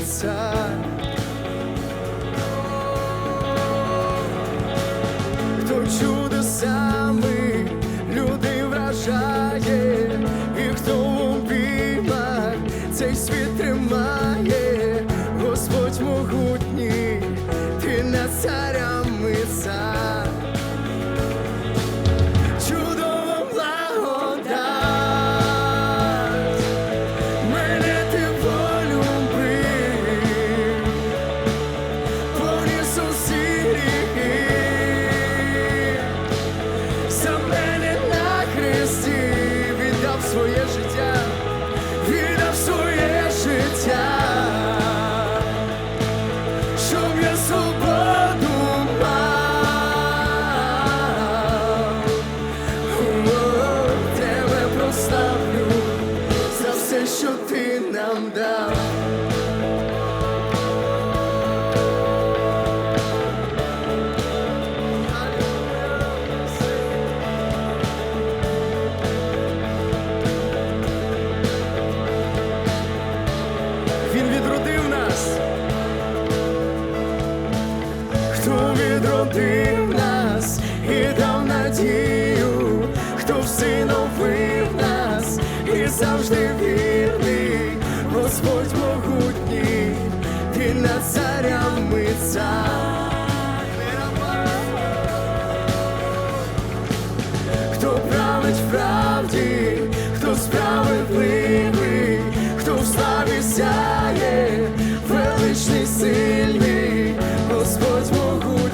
It's time. Своє життя, віддав своє життя, щоб я свободу мав. Тебе прославлю за все, що ти нам дав. Відродив нас і дав надію, хто всиновив нас і завжди вірний, Господь могутній, ти над царями цар. Хто править в правді, хто справедливий, хто в славі сяє, величний сильний, Господь могутній,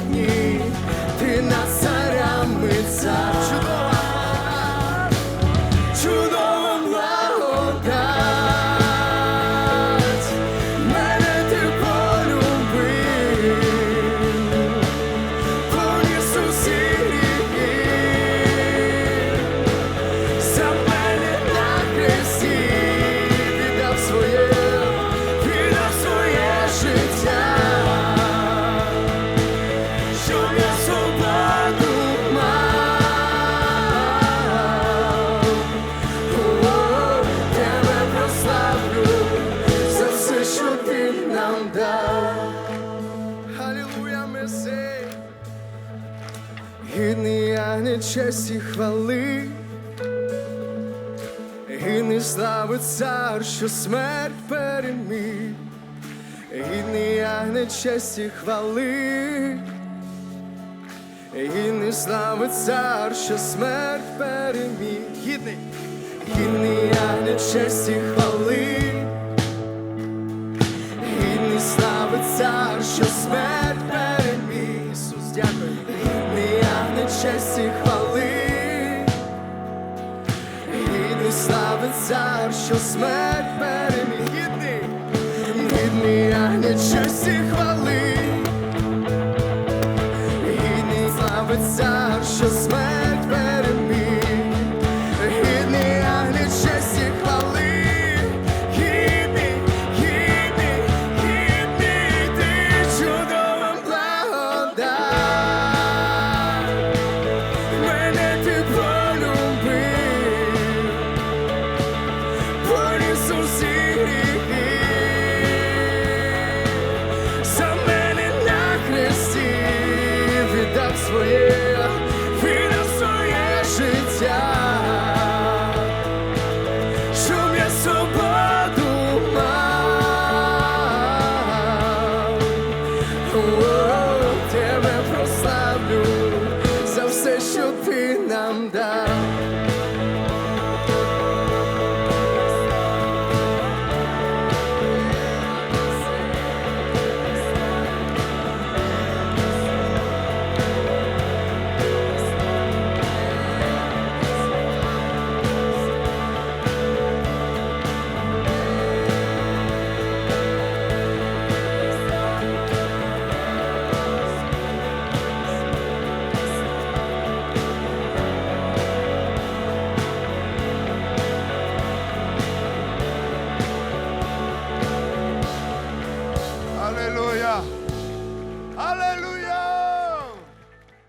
Ягне честі хвали. Гідний слави цар, що смерть переміг, гідний ягне честі хвали, гідний слави цар, що смерть переміг, гідний, гідний ягне честі хвали, гідний слави цар, що смерть слави цар, що смерть переміг. Гідний, гідний ягне честі хвали. Гідний слави see.